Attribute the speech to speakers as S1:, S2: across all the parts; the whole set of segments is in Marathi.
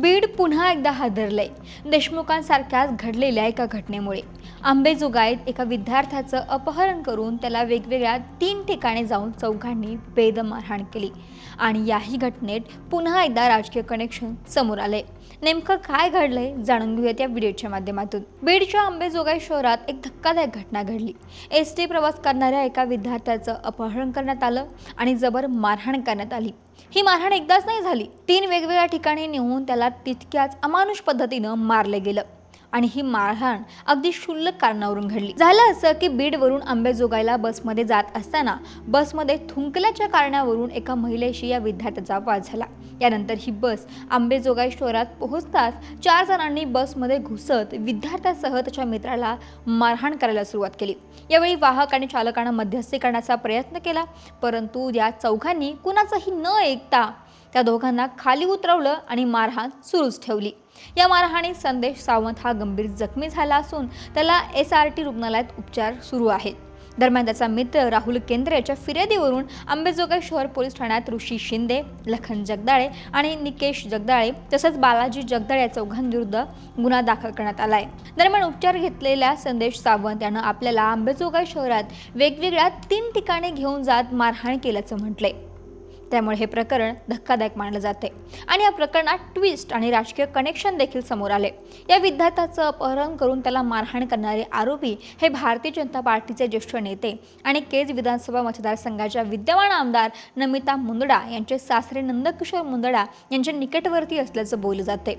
S1: बीड पुन्हा एकदा हादरलंय. देशमुखांसारख्याच घडलेल्या एका घटनेमुळे. आंबेजोगाईत एका विद्यार्थ्याचं अपहरण करून त्याला वेगवेगळ्या तीन ठिकाणी जाऊन चौघांनी बेद मारहाण केली. आणि याही घटनेत पुन्हा एकदा राजकीय कनेक्शन समोर आले नेमकं काय घडलंय जाणून घेऊयात या व्हिडिओच्या माध्यमातून. बीडच्या आंबेजोगाई शहरात एक धक्कादायक घटना घडली. एस टी प्रवास करणाऱ्या एका विद्यार्थ्याचं अपहरण करण्यात आलं आणि जबर मारहाण करण्यात आली. ही मारहाण एकदाच नाही झाली. तीन वेगवेगळ्या ठिकाणी नेऊन त्याला तितक्याच अमानुष पद्धतीनं मारलं गेलं. आणि ही मारहाण अगदी क्षुल्लक कारणावरून घडली. झालं असं की बीडवरून आंबेजोगाईला बसमध्ये जात असताना बसमध्ये थुंकल्याच्या कारणावरून एका महिलेशी या विद्यार्थ्याचा वाद झाला. यानंतर ही बस आंबेजोगाई शहरात पोहोचताच चार जणांनी बसमध्ये घुसत विद्यार्थ्यासह त्याच्या मित्राला मारहाण करायला सुरुवात केली. यावेळी वाहक आणि चालकानं मध्यस्थी करण्याचा प्रयत्न केला परंतु या चौघांनी कुणाचंही न ऐकता त्या दोघांना खाली उतरवलं आणि मारहाण सुरूच ठेवली. या मारहाणीत संदेश सावंत हा गंभीर जखमी झाला असून त्याला एस आर टी रुग्णालयात उपचार सुरू आहेत. दरम्यान त्याचा मित्र राहुल केंद्रे याच्या फिर्यादीवरून आंबेजोगाई शहर पोलीस ठाण्यात ऋषी शिंदे लखन जगदाळे आणि निकेश जगदाळे तसंच बालाजी जगदाळे या चौघांविरुद्ध गुन्हा दाखल करण्यात आला आहे दरम्यान उपचार घेतलेल्या संदेश सावंत यानं आपल्याला आंबेजोगाई शहरात वेगवेगळ्या तीन ठिकाणी घेऊन जात मारहाण केल्याचं म्हटलंय. त्यामुळे हे प्रकरण धक्कादायक मानलं जाते. आणि या प्रकरणात ट्विस्ट आणि राजकीय कनेक्शन देखील समोर आले. या विद्यार्थ्याचं अपहरण करून त्याला मारहाण करणारे आरोपी हे भारतीय जनता पार्टीचे ज्येष्ठ नेते आणि केज विधानसभा मतदारसंघाच्या विद्यमान आमदार नमिता मुंदडा यांचे सासरे नंदकिशोर मुंदडा यांच्या निकटवर्ती असल्याचं बोललं जाते.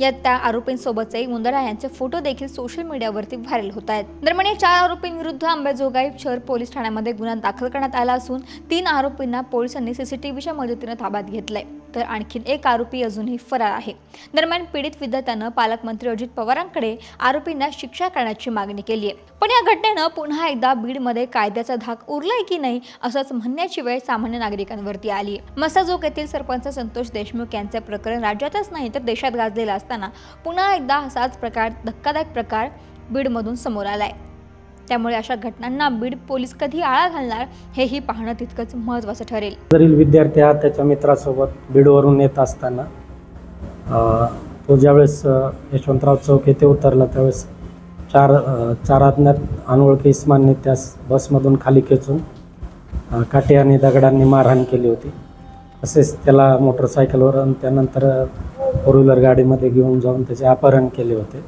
S1: यात त्या आरोपींसोबतचे मुंदडा यांचे फोटो देखील सोशल मीडियावरती व्हायरल होत आहेत. दरम्यान या चार आरोपींविरुद्ध अंबाजोगाई शहर पोलीस ठाण्यामध्ये गुन्हा दाखल करण्यात आला असून तीन आरोपींना पोलिसांनी सीसीटीव्हीच्या मदतीनं ताब्यात घेतलंय. तर आणखीन एक आरोपी अजूनही फरार आहे. दरम्यान पीडित विद्यार्थ्यानं पालकमंत्री अजित पवारांकडे आरोपींना शिक्षा करण्याची मागणी केली आहे. पण या घटनेनं पुन्हा एकदा बीडमध्ये कायद्याचा धाक उरलाय की नाही असंच म्हणण्याची वेळ सामान्य नागरिकांवरती आली आहे. मसाजोग येथील सरपंच संतोष देशमुख यांचे प्रकरण राज्यातच नाही तर देशात गाजलेलं असताना पुन्हा एकदा असाच प्रकार धक्कादायक प्रकार बीडमधून समोर आलाय. त्यामुळे अशा घटनांना बीड पोलीस कधी आळा घालणार हेही पाहणं तितकंच महत्त्वाचं ठरेल.
S2: जरील विद्यार्थी हा त्याच्या मित्रासोबत बीडवरून येत असताना तो ज्यावेळेस यशवंतराव चौक येथे उतरला त्यावेळेस चार चार अज्ञात अनोळखी इस्मानने त्यास बसमधून खाली खेचून काटे काठी आणि दगडांनी मारहाण केली होती. तसेच त्याला मोटरसायकलवर आणि त्यानंतर फोर व्हीलर गाडीमध्ये घेऊन जाऊन त्याचे अपहरण केले होते.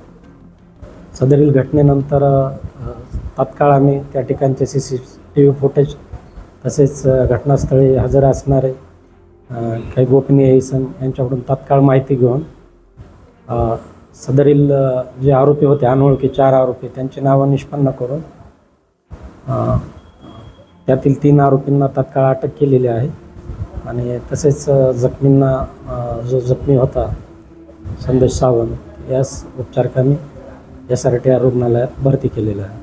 S2: सदरील घटनेनंतर तात्काळ आम्ही त्या ठिकाणचे C C T V footage तसेच घटनास्थळी हजर असणारे काही गोपनीय इसम यांच्याकडून तात्काळ माहिती घेऊन सदरील जे आरोपी होते अनोळखी चार आरोपी त्यांची नावं निष्पन्न करून त्यातील तीन आरोपींना तात्काळ अटक केलेली आहे. आणि तसेच जखमींना जो जखमी होता संदेश सावंत यास उपचारकांनी एस आर टी आर रुग्णालयात भरती केलेलं आहे.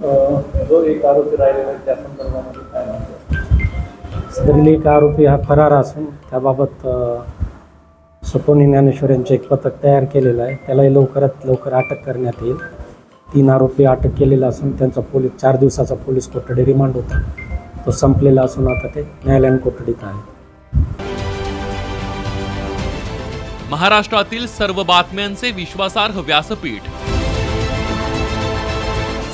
S3: जो एक आरोपी राहिलेला आहे त्या संदर्भामध्ये काय म्हणतो
S2: सदरील एक आरोपी हा फरार असून त्याबाबत सपोनी ज्ञानेश्वर यांचे एक पथक तयार केलेलं आहे. त्यालाही लवकरात लवकर अटक करण्यात येईल. तीन आरोपी अटक केलेला असून त्यांचा पोलीस चार दिवसाचा पोलीस कोठडी रिमांड होता. तो संपलेला असून आता ते न्यायालयीन कोठडीत आहे.
S4: महाराष्ट्रातील सर्व बातम्यांचे विश्वासार्ह व्यासपीठ